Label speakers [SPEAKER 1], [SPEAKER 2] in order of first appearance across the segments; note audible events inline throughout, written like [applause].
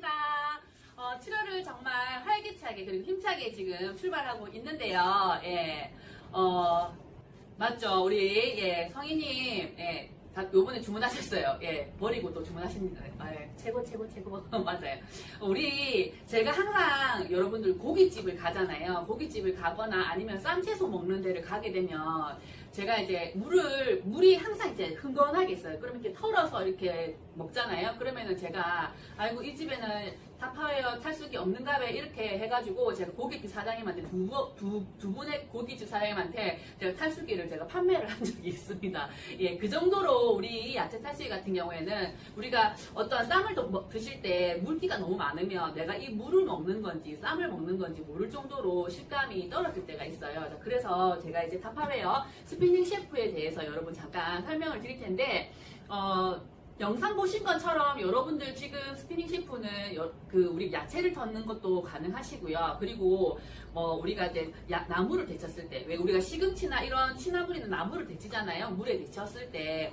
[SPEAKER 1] 네, 어, 7월을 정말 활기차게 그리고 힘차게 지금 출발하고 있는데요. 예. 어, 맞죠? 우리 예, 성희님. 예. 다 요번에 주문하셨어요. 예, 버리고 또 주문하십니다. 아, 예, 최고, 최고, 최고. [laughs] 맞아요. 우리, 제가 항상 여러분들 고깃집을 가잖아요. 고깃집을 가거나 아니면 쌈채소 먹는 데를 가게 되면 제가 이제 물을, 물이 항상 이제 흥건하게 있어요. 그러면 이렇게 털어서 이렇게 먹잖아요. 그러면은 제가, 아이고, 이 집에는 타파웨어 탈수기 없는가 왜 이렇게 해가지고 제가 고깃집 사장님한테 두, 번- 두, 두 분의 고깃집 사장님한테 제가 탈수기를 제가 판매를 한 적이 있습니다. 예, 그 정도로 우리 야채 탈수기 같은 경우에는 우리가 어떤 쌈을 드실 때 물기가 너무 많으면 내가 이 물을 먹는 건지 쌈을 먹는 건지 모를 정도로 식감이 떨어질 때가 있어요. 자, 그래서 제가 이제 타파웨어 스피닝 셰프에 대해서 여러분 잠깐 설명을 드릴 텐데, 어, 영상 보신 것처럼 여러분들 지금 스피닝 셰프는 여- 그 우리 야채를 젓는 것도 가능하시고요. 그리고 뭐 우리가 이제 야- 나무를 데쳤을 때 왜 우리가 시금치나 이런 시나물이나 나무를 데치잖아요. 물에 데쳤을 때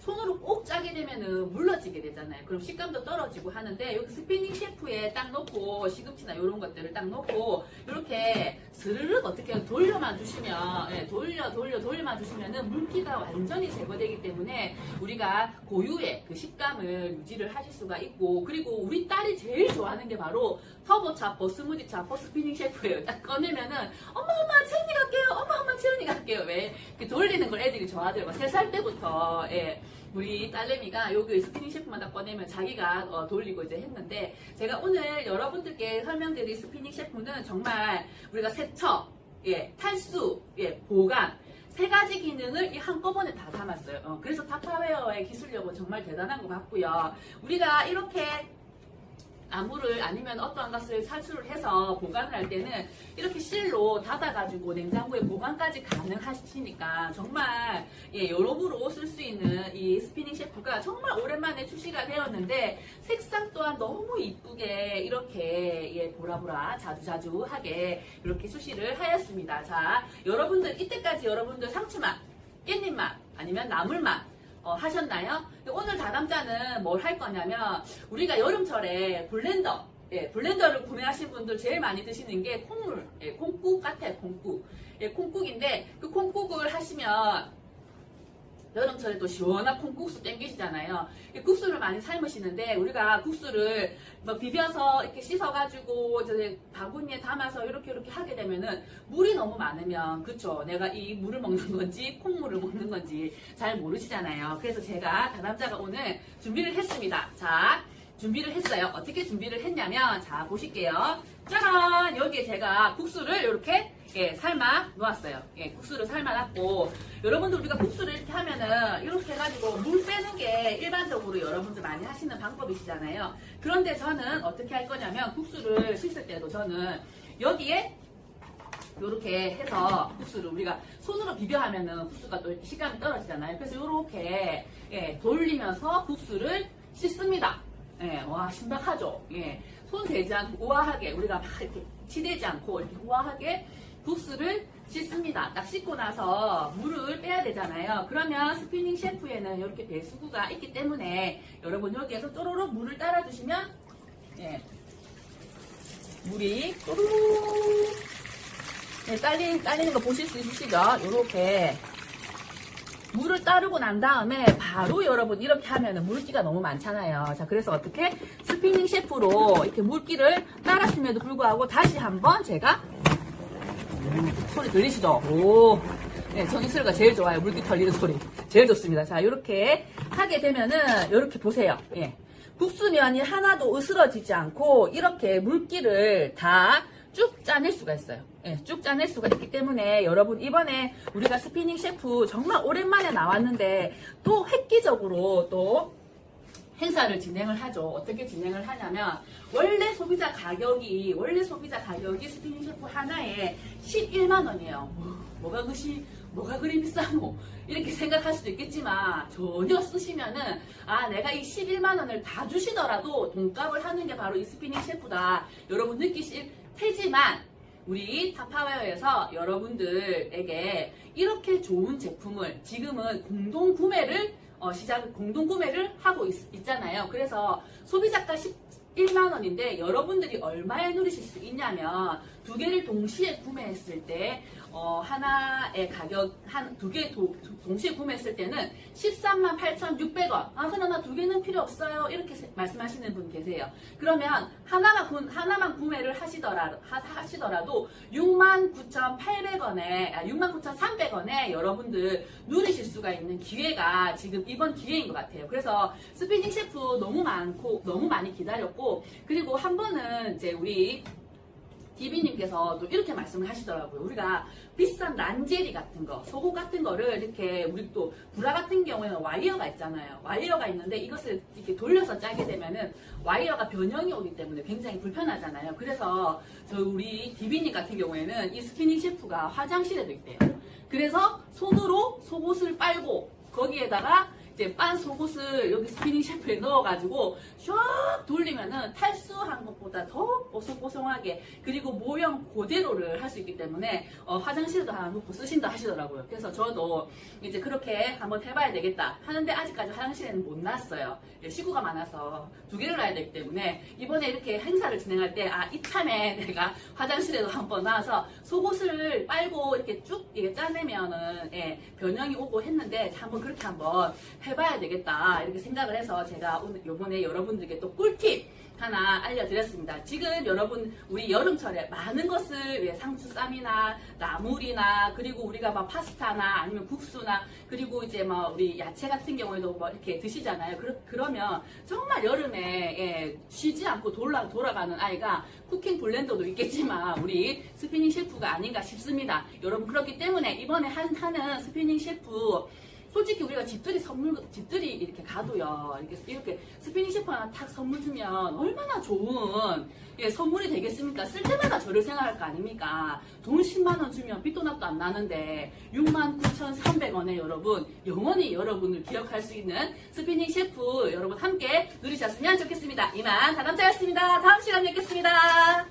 [SPEAKER 1] 손으로 꼭 짜게 되면은 물러지게 되잖아요. 그럼 식감도 떨어지고 하는데 여기 스피닝 셰프에 딱 넣고 시금치나 이런 것들을 딱 넣고 이렇게 스르륵 어떻게 돌려만 주시면 예, 돌려 돌려 돌려만 주시면은 물기가 완전히 제거되기 때문에 우리가 고유의 그 식감을 유지를 하실 수가 있고 그리고 우리 딸이 제일 좋아하는 게 바로 터보 차퍼 스무디 차퍼 스피닝 셰프예요. 딱 꺼내면은 엄마 엄마 채은이 갈게요. 엄마 엄마 채은이 갈게요. 왜 이렇게 돌리는 걸 애들이 좋아하더라고요. 3살 때부터 예. 우리 딸내미가 여기 스피닝 셰프만 딱 꺼내면 자기가 어, 돌리고 이제 했는데 제가 오늘 여러분들께 설명드릴 스피닝 셰프는 정말 우리가 세척, 예, 탈수, 예, 보관 세 가지 기능을 이 한꺼번에 다 담았어요. 어, 그래서 타파웨어의 기술력은 정말 대단한 것 같고요. 우리가 이렇게 나무를 아니면 어떠한 것을 살수를 해서 보관을 할 때는 이렇게 실로 닫아가지고 냉장고에 보관까지 가능하시니까 정말 예, 여러모로 쓸 수 있는 이 스피닝 셰프가 정말 오랜만에 출시가 되었는데 색상 또한 너무 이쁘게 이렇게 예, 보라보라 자주자주하게 이렇게 출시를 하였습니다. 자, 여러분들 이때까지 여러분들 상추맛, 깻잎맛 아니면 나물맛 어, 하셨나요? 오늘 다담자는 뭘 할 거냐면 우리가 여름철에 블렌더 예, 블렌더를 구매하신 분들 제일 많이 드시는 게 콩물, 예, 콩국 같아요, 콩국. 예, 콩국인데 그 콩국을 하시면 여름철에 또 시원한 콩국수 땡기시잖아요. 이 국수를 많이 삶으시는데 우리가 국수를 뭐 비벼서 이렇게 씻어가지고 이제 바구니에 담아서 이렇게 이렇게 하게 되면은 물이 너무 많으면 그쵸 내가 이 물을 먹는 건지 콩물을 먹는 건지 잘 모르시잖아요. 그래서 제가 다남자가 오늘 준비를 했습니다. 자 준비를 했어요. 어떻게 준비를 했냐면 자 보실게요. 짜란 여기에 제가 국수를 이렇게 예, 삶아 놓았어요. 예, 국수를 삶아 놨고 여러분들 우리가 국수를 이렇게 하면은 이렇게 해가지고 물 빼는 게 일반적으로 여러분들 많이 하시는 방법이시잖아요. 그런데 저는 어떻게 할 거냐면 국수를 씻을 때도 저는 여기에 이렇게 해서 국수를 우리가 손으로 비벼 하면은 국수가 또 식감이 떨어지잖아요. 그래서 이렇게 예, 돌리면서 국수를 씻습니다. 예, 와 신박하죠. 예, 손 대지 않고 우아하게 우리가 막 이렇게 치대지 않고 이렇게 우아하게 국수를 씻습니다. 딱 씻고 나서 물을 빼야 되잖아요. 그러면 스피닝 셰프에는 이렇게 배수구가 있기 때문에 여러분 여기에서 쪼로록 물을 따라주시면 예, 물이 쪼로록 네, 딸리, 딸리는 거 보실 수 있으시죠? 요렇게. 물을 따르고 난 다음에 바로 여러분 이렇게 하면은 물기가 너무 많잖아요. 자, 그래서 어떻게? 스피닝 셰프로 이렇게 물기를 따랐음에도 불구하고 다시 한번 제가 소리 들리시죠? 오. 네, 정익수가 제일 좋아요. 물기 털리는 소리. 제일 좋습니다. 자, 이렇게 하게 되면은, 이렇게 보세요. 예. 국수면이 하나도 으스러지지 않고, 이렇게 물기를 다 쭉 짜낼 수가 있어요. 예, 쭉 짜낼 수가 있기 때문에, 여러분, 이번에 우리가 스피닝 셰프 정말 오랜만에 나왔는데, 또 획기적으로 또 행사를 진행을 하죠. 어떻게 진행을 하냐면 원래 소비자 가격이 원래 소비자 가격이 스피닝 셰프 하나에 11만 원이에요. 뭐가 그시 뭐가 그리 비싸노 이렇게 생각할 수도 있겠지만 전혀 쓰시면은 아 내가 이 11만 원을 다 주시더라도 돈값을 하는 게 바로 이 스피닝 셰프다. 여러분 느끼실 테지만 우리 타파웨어에서 여러분들에게 이렇게 좋은 제품을 지금은 공동 구매를 어, 시작 공동 구매를 하고 있, 잖아요. 그래서 소비자가 1만 원인데 여러분들이 얼마에 누리실 수 있냐면 두 개를 동시에 구매했을 때 어, 하나의 가격 한 두 개 동시에 구매했을 때는 13만 8,600원. 아, 그러나 나두 개는 필요 없어요. 이렇게 세- 말씀하시는 분 계세요. 그러면 하나만 구, 하나만 구매를 하시더라 하, 하시더라도 69,800원에 아, 69,300원에 여러분들 누리실 수가 있는 기회가 지금 이번 기회인 것 같아요. 그래서 스피닝 셰프 너무 많고 너무 많이 기다렸고 그리고 한 번은 이제 우리 디비님께서 또 이렇게 말씀을 하시더라고요. 우리가 비싼 란제리 같은 거, 속옷 같은 거를 이렇게 우리 또 브라 같은 경우에는 와이어가 있잖아요. 와이어가 있는데 이것을 이렇게 돌려서 짜게 되면은 와이어가 변형이 오기 때문에 굉장히 불편하잖아요. 그래서 저 우리 디비님 같은 경우에는 이 스키닝 셰프가 화장실에도 있대요. 그래서 손으로 속옷을 빨고 거기에다가 이제 빤 속옷을 여기 스피닝 셰프에 넣어가지고 샥 돌리면은 탈수한 것보다 더 뽀송뽀송하게 그리고 모형 그대로를 할 수 있기 때문에 어, 화장실도 하나 놓고 쓰신다 하시더라고요. 그래서 저도 이제 그렇게 한번 해봐야 되겠다 하는데 아직까지 화장실에는 못 놨어요. 예, 식구가 많아서 두 개를 놔야 되기 때문에 이번에 이렇게 행사를 진행할 때 아 이참에 [laughs] 내가 화장실에도 한번 놔서 속옷을 빨고 이렇게 쭉 이게 짜내면은 예, 변형이 오고 했는데 한번 그렇게 한번 해 봐야 되겠다 이렇게 생각을 해서 제가 오늘 요번에 여러분들께 또 꿀팁 하나 알려드렸습니다. 지금 여러분 우리 여름철에 많은 것을 예, 상추쌈이나 나물이나 그리고 우리가 막 파스타나 아니면 국수나 그리고 이제 막 우리 야채 같은 경우에도 뭐 이렇게 드시잖아요. 그러, 그러 면 정말 여름에 예, 쉬지 않고 돌아, 돌아가는 아이가 쿠킹 블렌더도 있겠지만 우리 스피닝 셰프가 아닌가 싶습니다. 여러분 그렇기 때문에 이번에 한, 하는 스피닝 셰프 솔직히 우리가 집들이 선물, 집들이 이렇게 가도요, 이렇게, 이렇게 스피닝 셰프 하나 탁 선물 주면 얼마나 좋은, 예, 선물이 되겠습니까? 쓸 때마다 저를 생각할 거 아닙니까? 돈 10만 원 주면 빚도 납도 안 나는데, 69,300원에 여러분, 영원히 여러분을 기억할 수 있는 스피닝 셰프 여러분 함께 누리셨으면 좋겠습니다. 이만 다남자였습니다. 다음 시간에 뵙겠습니다.